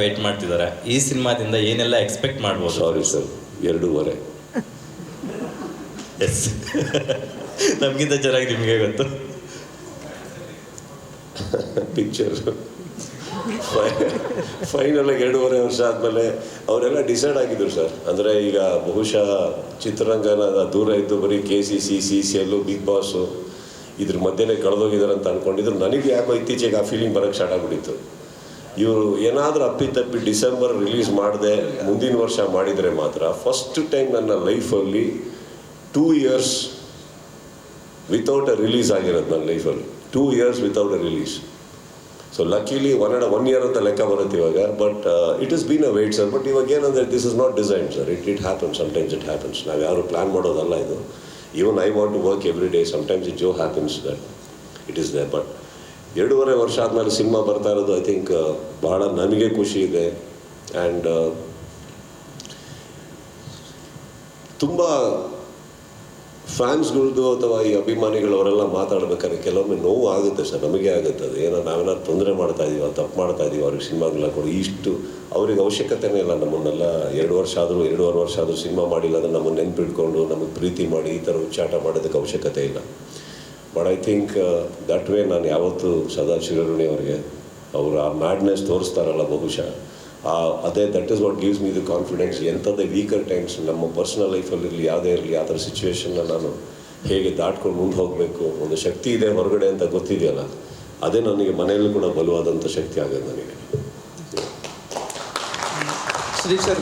Wait ಮಾಡ್ತಿದ್ದಾರೆ. ಈ ಸಿನಿಮಾದಿಂದ ಏನೆಲ್ಲ ಎಕ್ಸ್ಪೆಕ್ಟ್ ಮಾಡ್ಬೋದು? ಸಾರಿ ಸರ್ ಎರಡೂವರೆ. ಎಸ್ ನಮಗಿಂತ ಚೆನ್ನಾಗಿ ನಿಮಗೆ ಗೊತ್ತು. ಪಿಕ್ಚರ್ ಫೈನಲಾಗಿ ಎರಡೂವರೆ ವರ್ಷ ಆದಮೇಲೆ ಅವರೆಲ್ಲ ಡಿಸೈಡ್ ಆಗಿದ್ರು ಸರ್ ಅಂದರೆ ಈಗ ಬಹುಶಃ ಚಿತ್ರರಂಗನ ದೂರ ಇದ್ದು ಬರೀ K C C C C ಎಲ್ಲು ಬಿಗ್ ಬಾಸು ಇದ್ರ ಮಧ್ಯೆನೇ ಕಳೆದೋಗಿದ್ದಾರೆ ಅಂತ ಅಂದ್ಕೊಂಡಿದ್ರು ನನಗೆ ಯಾಕೋ ಇತ್ತೀಚೆಗೆ ಆ ಫೀಲಿಂಗ್ ಬರೋಕ್ಕೆ ಸ್ಟಾರ್ಟ್ ಆಗಿಬಿಟ್ಟಿತ್ತು. ಇವರು ಏನಾದರೂ ಅಪ್ಪಿತಪ್ಪಿ ಡಿಸೆಂಬರ್ ರಿಲೀಸ್ ಮಾಡದೆ, ಮುಂದಿನ ವರ್ಷ ಮಾಡಿದರೆ ಮಾತ್ರ ಫಸ್ಟ್ ಟೈಮ್ ನನ್ನ ಲೈಫಲ್ಲಿ two years without a release ಆಗಿರೋದು ನನ್ನ ಲೈಫಲ್ಲಿ two years without a release so luckily one and one year ಅಂತ ಲೆಕ್ಕ ಬರುತ್ತೆ ಇವಾಗ but it is been a wait sir but ಇವಾಗ ಏನಂದರೆ this is not design sir it it happens sometimes it happens ನಾವು ಯಾರು ಪ್ಲ್ಯಾನ್ ಮಾಡೋದಲ್ಲ ಇದು. Even I want to work every day sometimes it Joe happens that it is they but ಎರಡೂವರೆ ವರ್ಷ ಆದಮೇಲೆ cinema ಬರ್ತಾ ಇರೋದು ಐ ಥಿಂಕ್ ಬಹಳ ನನಗೆ ಖುಷಿ ಇದೆ. ಆ್ಯಂಡ್ ತುಂಬ ಫ್ಯಾನ್ಸ್ಗಳದ್ದು ಅಥವಾ ಈ ಅಭಿಮಾನಿಗಳು ಅವರೆಲ್ಲ ಮಾತಾಡ್ಬೇಕಾದ್ರೆ ಕೆಲವೊಮ್ಮೆ ನೋವು ಆಗುತ್ತೆ ಸರ್, ನಮಗೆ ಆಗುತ್ತೆ. ಅದು ಏನೋ ನಾವೇನಾದ್ರು ತೊಂದರೆ ಮಾಡ್ತಾ ಇದೀವ, ತಪ್ಪು ಮಾಡ್ತಾ ಇದೀವಿ, ಅವ್ರಿಗೆ ಸಿನಿಮಾಗಳನ್ನ ಕೊಡಿ, ಇಷ್ಟು ಅವ್ರಿಗೆ ಅವಶ್ಯಕತೆನೇ ಇಲ್ಲ ನಮ್ಮನ್ನೆಲ್ಲ. ಎರಡು ವರ್ಷ ಆದರೂ, ಎರಡೂವರೆ ವರ್ಷ ಆದರೂ ಸಿನಿಮಾ ಮಾಡಿಲ್ಲ ಅಂದರೆ ನಮ್ಮನ್ನು ನೆನ್ಪಿಟ್ಕೊಂಡು, ನಮಗೆ ಪ್ರೀತಿ ಮಾಡಿ, ಈ ಥರ ಉಚ್ಚಾಟ ಮಾಡೋದಕ್ಕೆ ಅವಶ್ಯಕತೆ ಇಲ್ಲ. But I think that way ನಾನು ಯಾವತ್ತು ಸದಾ ಚಿರಋಣಿ ಅವರಿಗೆ ಅವರು ಆ ಮ್ಯಾಡ್ನೆಸ್ ತೋರಿಸ್ತಾರಲ್ಲ ಬಹುಶಃ. ಆ, ಅದೇ that is what gives me the confidence ಎಂಥದ್ದೇ weaker times ನಮ್ಮ ಪರ್ಸ್ನಲ್ ಲೈಫಲ್ಲಿರಲಿ ಯಾವುದೇ ಇರಲಿ, ಆ ಥರ ಸಿಚುವೇಶನ್ನ ನಾನು ಹೇಗೆ ದಾಟ್ಕೊಂಡು ಮುಂದೆ ಹೋಗಬೇಕು, ಒಂದು ಶಕ್ತಿ ಇದೆ ಹೊರಗಡೆ ಅಂತ ಗೊತ್ತಿದೆಯಲ್ಲ, ಅದೇ ನನಗೆ ಮನೆಯಲ್ಲೂ ಕೂಡ ಬಲವಾದಂಥ ಶಕ್ತಿ ಆಗೋದು ನನಗೆ. ಶ್ರೀ ಸರ್